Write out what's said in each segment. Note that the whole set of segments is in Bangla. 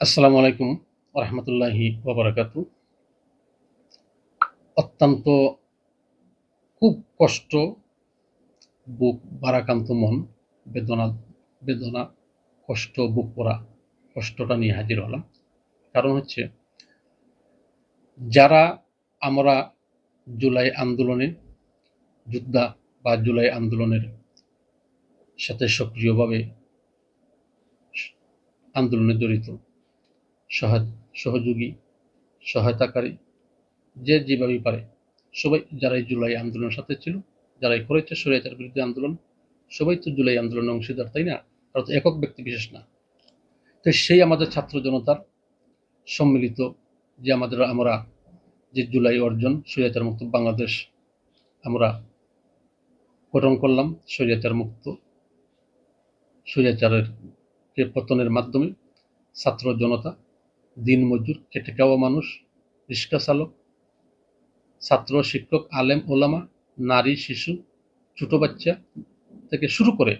আসসালামু আলাইকুম রহমতুল্লাহি ওবরাকাত। অত্যন্ত খুব কষ্ট, বুক ভারাক্রান্ত মন, বেদনা বেদনা, কষ্ট, বুক পড়া, কষ্টটা নিয়ে হাজির হলাম। কারণ হচ্ছে, যারা আমরা জুলাই আন্দোলনে, যোদ্ধা বা জুলাই আন্দোলনের সাথে সক্রিয়ভাবে আন্দোলনে জড়িত সহযোগী, সহায়তাকারী, যে যেভাবে পারে। সবাই যারা এই জুলাই আন্দোলনের সাথে ছিল, যারাই করেছে স্বৈরাচার বিরুদ্ধে আন্দোলন, সবাই তো জুলাই আন্দোলনের অংশীদার, তাই না? তারা তো একক ব্যক্তি বিশেষ না। তো সেই আমাদের ছাত্র জনতার সম্মিলিত যে আমাদের আমরা যে জুলাই অর্জন, স্বৈরাচার মুক্ত বাংলাদেশ আমরা গঠন করলাম, স্বৈরাচার মুক্ত, স্বৈরাচারের পতনের মাধ্যমে ছাত্র জনতা দিনমজুর খেটে খাওয়া মানুষ, রিক্সা চালক, ছাত্র, শিক্ষক, আলেম, ওলামা, নারী, শিশু, ছোট বাচ্চা থেকে শুরু করে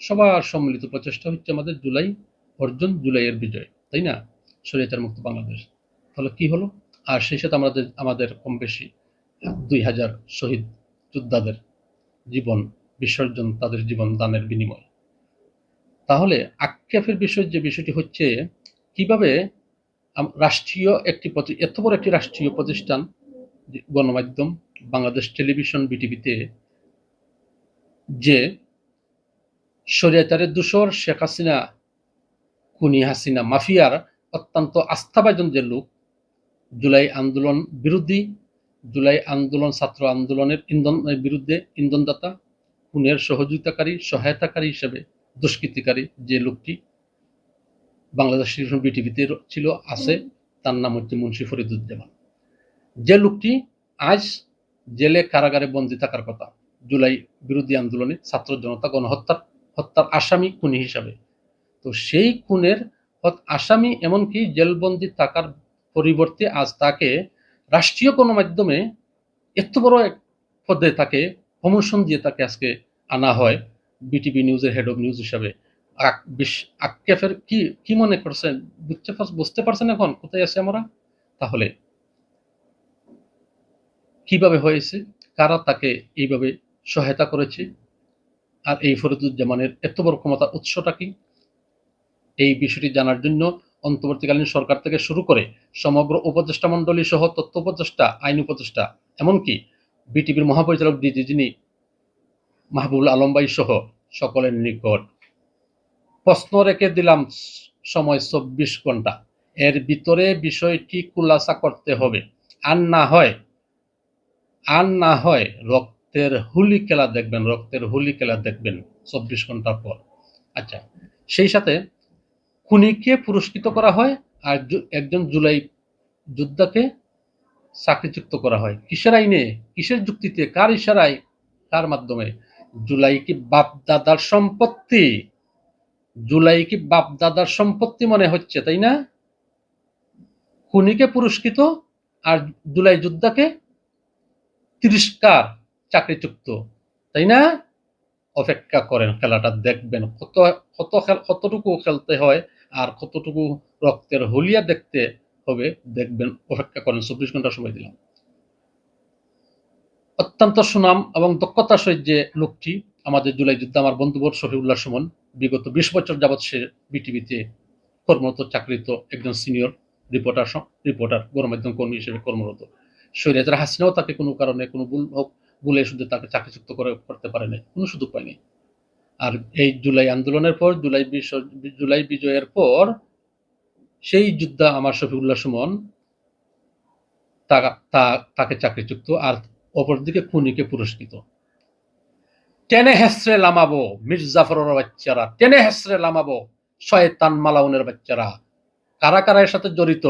সবার সম্মিলিত প্রচেষ্টা হচ্ছে আমাদের জুলাই অর্জন, জুলাইয়ের বিজয়, তাই না? স্বৈরাচার মুক্ত বাংলাদেশ। তাহলে কি হলো? আর সেই সাথে আমাদের আমাদের কম বেশি দুই হাজার শহীদ যোদ্ধাদের জীবন বিসর্জন, তাদের জীবন দানের বিনিময়। তাহলে আক্ষেপের বিষয় যে বিষয়টি হচ্ছে, কীভাবে রাষ্ট্রীয় একটি এত বড় একটি রাষ্ট্রীয় প্রতিষ্ঠান গণমাধ্যম, বাংলাদেশ টেলিভিশন, বিটিভিতে, যে স্বৈরাচারের দূষর, শেখ হাসিনা কুনি হাসিনা মাফিয়ার অত্যন্ত আস্থাভাজন যে লোক, জুলাই আন্দোলন বিরোধী, জুলাই আন্দোলন ছাত্র আন্দোলনের ইন্ধন বিরুদ্ধে ইন্ধনদাতা, খুনের সহযোগিতাকারী, সহায়তাকারী হিসেবে দুষ্কৃতিকারী যে লোকটি বাংলাদেশ টেলিভিশন বিটিভিতে ছিল, আছে। তার নাম হচ্ছে মুন্সি ফরিদুজ্জামান। যে লোকটি আজ জেলে কারাগারে বন্দী থাকার কথা, জুলাই বিরোধী আন্দোলনে ছাত্র জনতা গণহত্যার, হত্যার আসামি খুনি হিসাবে। তো সেই খুনের আসামি এমনকি জেলবন্দি থাকার পরিবর্তে আজ তাকে রাষ্ট্রীয় কোনো মাধ্যমে এত বড় এক পদে তাকে প্রমোশন দিয়ে তাকে আজকে আনা হয়, বিটিভি নিউজের হেড অফ নিউজ হিসাবে। আক্কেফের কি কি মনে করছেন বুঝতে বুঝতে পারছেন এখন কোথায় আছে আমরা? তাহলে, কীভাবে হয়েছে? কারা তাকে এইভাবে সহায়তা করেছে? আর এই ফরিদুজ্জামানের এত বড় ক্ষমতার উৎসটা কি? এই বিষয়টি জানার জন্য অন্তর্বর্তীকালীন সরকার থেকে শুরু করে সমগ্র উপদেষ্টা মণ্ডলী সহ তথ্য উপদেষ্টা, আইন উপদেষ্টা, এমনকি বিটিভির মহাপরিচালক ডিজি যিনি মাহবুবুল আলম ভাই সহ সকলের নিকট প্রশ্ন রেখে দিলাম সময় চব্বিশ ঘণ্টা। এর ভিতরে বিষয়টি খুলাসা করতে হবে। আর না হয়, আর না হয় রক্তের হুলি খেলা দেখবেন, রক্তের হুলি খেলা দেখবেন চব্বিশ ঘণ্টার পর। আচ্ছা সেই সাথে খুনিকে পুরস্কৃত করা হয় আর একজন জুলাই যোদ্ধাকে চাকরিযুক্ত করা হয়। কিসের আইনে, কিসের যুক্তিতে, কার ইশারায়, কার মাধ্যমে? জুলাই কি বাপ দাদার সম্পত্তি। জুলাই কি বাপ দাদার সম্পত্তি মনে হচ্ছে, তাই না? খুনিকে পুরস্কৃত আর জুলাই যোদ্ধাকে তিরস্কার চাকরিযুক্ত তাই না? অপেক্ষা করেন, খেলাটা দেখবেন, কত কত কতটুকু খেলতে হয় আর কতটুকু রক্তের হলিয়া দেখতে হবে, দেখবেন, অপেক্ষা করেন, চব্বিশ ঘণ্টা সময় দিলাম। অত্যন্ত সুনাম এবং দক্ষতার সহিত যে লোকটি আমাদের জুলাই যুদ্ধ আমার বন্ধুবর শফিউল্লাহ সুমন, বিগত বিশ বছর যাবৎ সে বিটিভিতে কর্মরত চাকরিত একজন সিনিয়র রিপোর্টার রিপোর্টার গণমাধ্যম কর্মী হিসেবে কর্মরত। শৈরাজার হাসিনাও তাকে কোনো কারণে কোনো ভুল হোক ভুলে শুধু তাকে চাকরিযুক্ত করে করতে পারে নাই, কোনো সুযোগ পায়নি আর এই জুলাই আন্দোলনের পর, জুলাই বিশ- জুলাই বিজয়ের পর সেই যোদ্ধা আমার শফিউল্লাহ সুমন তাকে চাকরিযুক্ত আর অপরদিকে খুনিকে পুরস্কৃত। টেনে হেসরে লামাবো মির্জাফরের বাচ্চারা, টেনে হেসরে লামাবো শয়তান মালাউনের বাচ্চারা। কারা কারা এর সাথে জড়িত?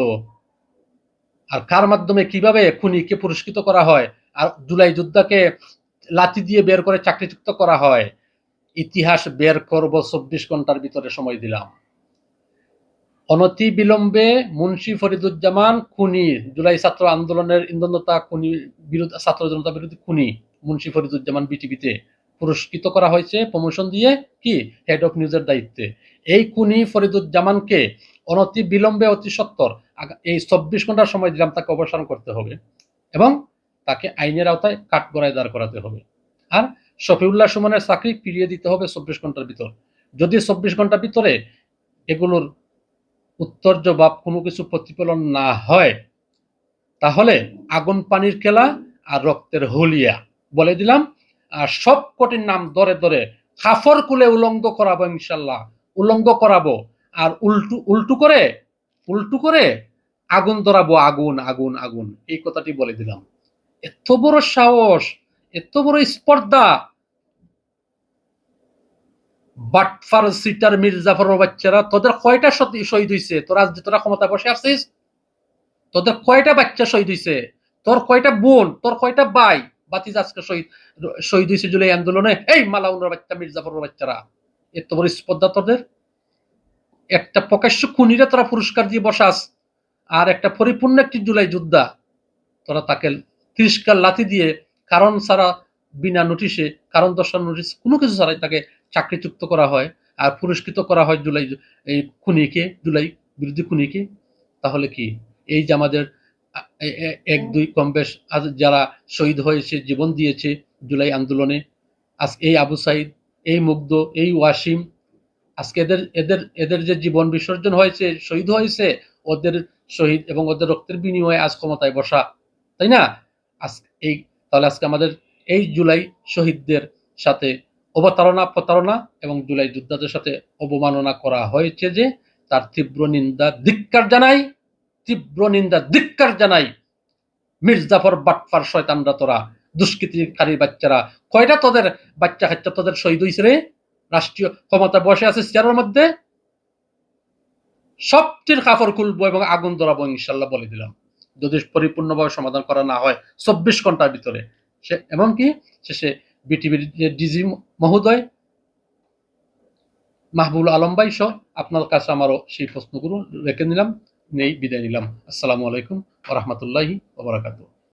আর কার মাধ্যমে কীভাবে খুনিকে পুরস্কৃত করা হয়? আর জুলাই যোদ্ধাকে লাঠি দিয়ে বের করে চাকরিযুক্ত করা হয়? ইতিহাস বের করব চব্বিশ ঘণ্টার ভিতরে সময় দিলাম। অনতি বিলম্বে মুন্সি ফরিদুজ্জামান খুনি, জুলাই ছাত্র আন্দোলনের ইন্ধনতা খুনি, বিরোধী, ছাত্র জনতা বিরোধী খুনি মুন্সি ফরিদুজ্জামান বিটিভিতে। পুরস্কৃত করা হয়েছে প্রমোশন দিয়ে কি? হেড অফ নিউজের দায়িত্বে। এই খুনি ফরিদুজ্জামানকে অনতি বিলম্বে অতি সত্তর এই চব্বিশ ঘণ্টার সময় দিলাম, তাকে অবসান করতে হবে এবং তাকে আইনের আওতায় কাঠগড়ায় দাঁড় করাতে হবে। আর শফিউল্লাহ সুমনের চাকরি ফিরিয়ে দিতে হবে চব্বিশ ঘণ্টার ভিতর। যদি চব্বিশ ঘণ্টার ভিতরে এগুলোর উত্তর জবাব কোনো কিছু প্রতিফলন না হয়, তাহলে আগুন পানির খেলা আর রক্তের হলিয়া। বলে দিলাম সব কটির নাম ধরে ধরে খাফর কুলে উলঙ্গ করাবো ইনশাল্লাহ উলঙ্গ করাবো। আর উল্টু উল্টু করে উল্টু করে আগুন ধরাবো, আগুন আগুন আগুন। এই কথাটি বলে দিলাম। এত বড় সাহস, এত বড় স্পর্ধা। বাটফার, সিটার বাচ্চারা, তোদের কয়টা শহীদ হইছে? তোরা যে তোরা ক্ষমতা বসে আসছিস? তোদের কয়টা বাচ্চা শহীদ হইছে? তোর কয়টা বোন, তোর কয়টা ভাই? বাতিজ আজকে শহীদ শহীদ হয়েছে জুলাই আন্দোলনে। এই মালাউনের বাচ্চা মির্জাফর বাচ্চারা। এত বড় স্পর্ধা তোদের একটা প্রকাশ্য খুনিরা তোরা পুরস্কার দিয়ে বসাস আর একটা পরিপূর্ণ একটি জুলাই যোদ্ধা তোরা তাকে তিরস্কার লাথি দিয়ে কারণ ছাড়া, বিনা নোটিশে, কারণ দর্শার নোটিশ কোনো কিছু ছাড়াই তাকে চাকরিচ্যুত করা হয় আর পুরস্কৃত করা হয় জুলাই, এই খুনিকে, জুলাই বিরোধী খুনিকে। তাহলে কি? এই যে আমাদের এক, দুই কম বেশ যারা শহীদ হয়েছে, জীবন দিয়েছে জুলাই আন্দোলনে, আজ এই আবু সাইদ, এই মুগ্ধ, এই ওয়াসিম, আজকে এদের এদের এদের যে জীবন বিসর্জন হয়েছে, শহীদ হয়েছে, ওদের শহীদ এবং ওদের রক্তের বিনিময়ে আজ ক্ষমতায় বসা, তাই না? আজ এই, তাহলে আজকে আমাদের এই জুলাই শহীদদের সাথে অবতারণা, প্রতারণা এবং জুলাই যোদ্ধাদের সাথে অবমাননা করা হয়েছে যে, তার তীব্র নিন্দা, ধিক্কার জানাই তীব্র নিন্দা, ধিক্কার জানাই, মির্জাফর বাটফার শয়তানরা তোরা, দুষ্কৃতিকারী বাচ্চারা। কয়টা তোদের বাচ্চা কাচ্চা তোদের শহীদ হয়েছে রে? রাষ্ট্রীয় ক্ষমতা বসে আছে চেয়ারের মধ্যে? সবটির কাপড় খুলবো এবং আগুন ধরাবো, ইনশাল্লাহ বলে দিলাম। যদি পরিপূর্ণভাবে সমাধান করা না হয়, চব্বিশ ঘণ্টার ভিতরে। সে এমনকি শেষে বিটিভির যে ডিজি মহোদয় মাহবুল আলম ভাই সহ, আপনার কাছে আমারও সেই প্রশ্নগুলো রেখে নিলাম নেই বিদায় নিলাম। আসসালামু আলাইকুম ওরহমতুল্লাহি ওবরাকাতুহ